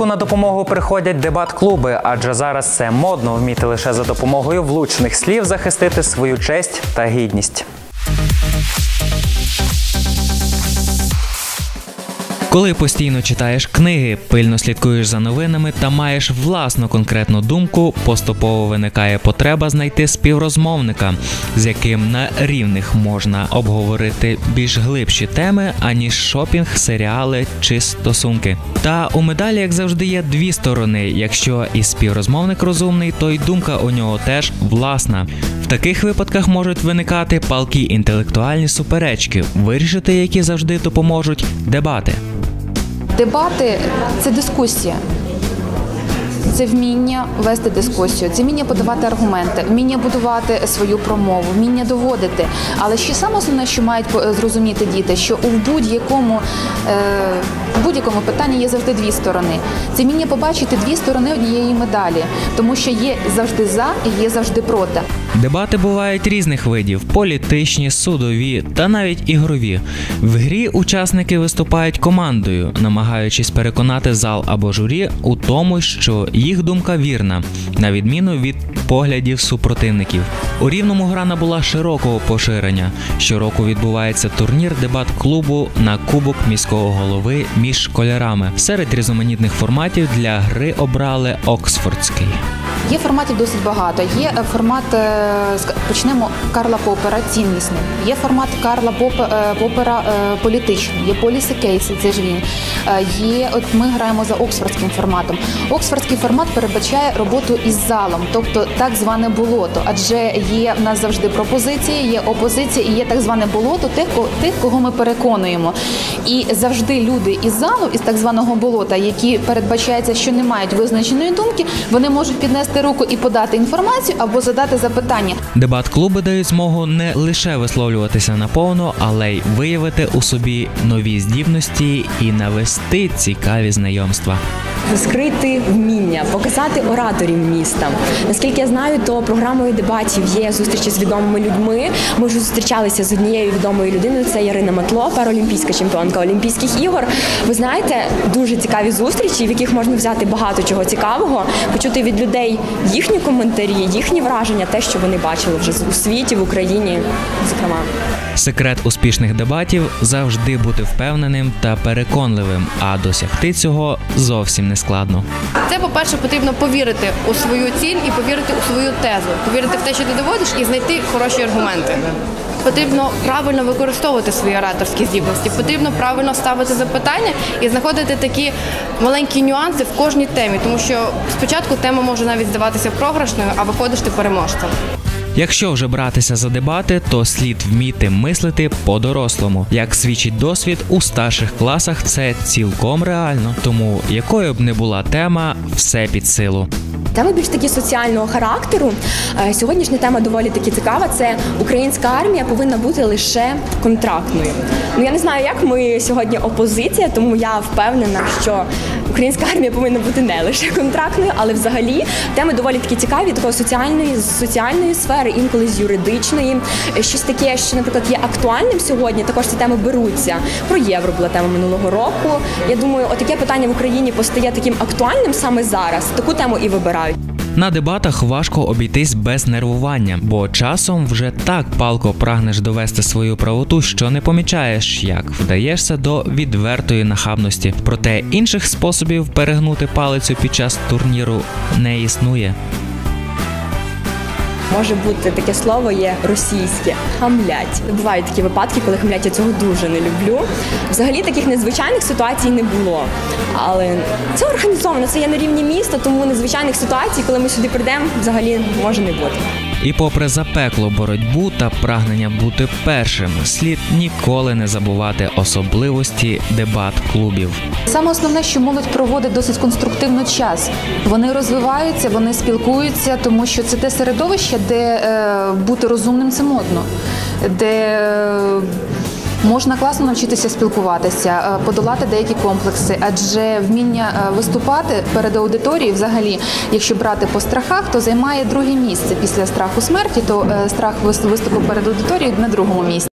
На допомогу приходять дебат-клуби, адже зараз це модно вміти лише за допомогою влучних слів захистити свою честь та гідність. Коли постійно читаєш книги, пильно слідкуєш за новинами та маєш власну конкретну думку, поступово виникає потреба знайти співрозмовника, з яким на рівних можна обговорити більш глибші теми, аніж шопінг, серіали чи стосунки. Та у медалі, як завжди, є дві сторони. Якщо і співрозмовник розумний, то й думка у нього теж власна. В таких випадках можуть виникати палкі інтелектуальні суперечки, вирішити які завжди допоможуть дебати. Дебати це дискусія. Це вміння вести дискусію, це вміння подавати аргументи, вміння будувати свою промову, вміння доводити. Але ще саме основне, що мають зрозуміти діти, що у будь-якому е, в будь-якому питанні є завжди дві сторони. Це вміння побачити дві сторони однієї медалі, тому що є завжди за і є завжди проти. Дебати бувають різних видів: політичні, судові та навіть ігрові. В грі учасники виступають командою, намагаючись переконати зал або журі у тому, що їх думка вірна, на відміну від поглядів супротивників. У рівному гра набула широкого поширення. Щороку відбувається турнір дебат клубу на кубок міського голови між школярами. Серед різноманітних форматів для гри обрали Оксфордський. Є форматів досить багато. Є е, формат, е, почнемо Карла Попера, ціннісний. Є формат Карла е, Попера політичний, є поліси кейси, це ж він. Є, от ми граємо за оксфордським форматом. Оксфордський формат передбачає роботу із залом, тобто так зване болото. Адже є в нас завжди пропозиції, є опозиція і є так зване болото тих, кого ми переконуємо. І завжди люди із залу, із так званого болота, які передбачається, що не мають визначеної думки, вони можуть піднести руку і подати інформацію або задати запитання. Дебат-клуби дають змогу не лише висловлюватися наповну, але й виявити у собі нові здібності і навести цікаві знайомства. розкрити вміння, показати ораторів міста. Наскільки я знаю, то програмою дебатів є зустрічі з відомими людьми. Ми вже зустрічалися з однією відомою людиною. Це Ярина Матло, паралімпійська чемпіонка Олімпійських ігор. Ви знаєте, дуже цікаві зустрічі, в яких можна взяти багато чого цікавого, почути від людей їхні коментарі, їхні враження, те, що вони бачили вже у світі, в Україні, зокрема. Секрет успішних дебатів завжди бути впевненим та переконливим, а досягти цього зовсім не складно. Це, по-перше, потрібно повірити у свою ціль і повірити у свою тезу, повірити в те, що ти доводиш, і знайти хороші аргументи. Потрібно правильно використовувати свої ораторські здібності, потрібно правильно ставити запитання і знаходити такі маленькі нюанси в кожній темі, тому що спочатку тема може навіть здаватися програшною, а виходиш ти переможцем. Якщо вже братися за дебати, то слід вміти мислити по-дорослому. Як свідчить досвід, у старших класах це цілком реально. Тому якою б не була тема, все під силу. Теми більш такі соціального характеру. Е, Сьогоднішня тема доволі таки цікава. Це українська армія повинна бути лише контрактною. Ну я не знаю, як ми сьогодні опозиція, тому я впевнена, що українська армія повинна бути не лише контрактною, але взагалі теми доволі такі цікаві, такої соціальної соціальної сфери, інколи з юридичної. Щось таке, що, наприклад, є актуальним сьогодні. Також ці теми беруться. Про євро була тема минулого року. Я думаю, отаке питання в Україні постає таким актуальним саме зараз. Таку тему і вибирають. На дебатах важко обійтись без нервування, бо часом вже так палко прагнеш довести свою правоту, що не помічаєш, як вдаєшся до відвертої нахабності. Проте інших способів перегнути палицю під час турніру не існує. Може бути таке слово є російське хамлять. Бувають такі випадки, коли хамлять я цього дуже не люблю. Взагалі таких незвичайних ситуацій не було. Але це організовано, це є на рівні міста, тому незвичайних ситуацій, коли ми сюди прийдемо, взагалі може не бути. І попри запеклу боротьбу та прагнення бути першим, слід ніколи не забувати особливості дебат-клубів. Саме основне, що молодь проводить досить конструктивно час. Вони розвиваються, вони спілкуються, тому що це те середовище, де е, бути розумним це модно, де е, можна класно навчитися спілкуватися, е, подолати деякі комплекси, адже вміння е, виступати перед аудиторією, взагалі, якщо брати по страхах, то займає друге місце після страху смерті, то е, страх виступу перед аудиторією на другому місці.